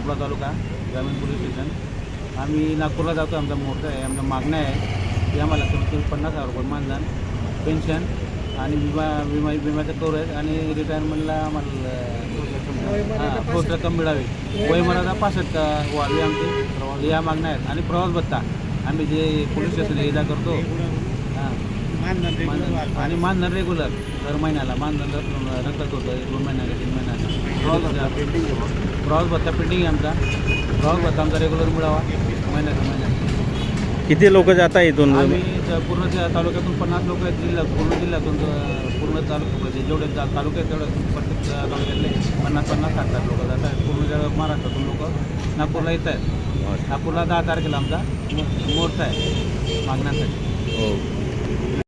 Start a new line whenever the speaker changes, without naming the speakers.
चोपडा तालुका ग्रामीण police station. आम्ही नागपूरला जातो आमचा मोर्चा आहे आमच्या मागण्या आहे की आम्हाला कमीत कमी पन्नास हजार रुपये मानधन पेन्शन आणि विमा विमा विम्याचं कवरेज आणि रिटायरमेंटला आम्हाला हां ठोस रक्कम मिळावी. वयमर्यादा पासष्ट व्हावी आमची. या मागण्या आहेत. आणि प्रवास भत्ता. आम्ही जे पोलीस स्टेशन ये करतो हां मानधन आणि मानधन रेग्युलर दर महिन्याला मानधन दर रक्कत होतं एक दोन महिन्याला तीन महिन्याला. प्रवास पेंडिंग प्रवास भत्ता पेंडिंग आहे आमचा. प्रवास भत्ता आमचा रेग्युलर मिळावा. महिन्याचा महिन्यात
किती लोक जात आहे इथून
आम्ही ज- पूर्ण त्या तालुक्यातून पन्नास लोक आहेत जिल्ह्यात पूर्ण जिल्ह्यातून अ, पूर्ण तालुक्यामध्ये जेवढे ता- तालुके आहेत तेवढे प्रत्येक तालुक्यातले पन्नास पन्नास साठ साठ लोक जात आहेत पूर्ण जळ- महाराष्ट्रातून लोक नागपूरला येत आहेत. नागपूरला दहा तारखेला आमचा मो- मोर्चा आहे मागण्यासाठी.
हो.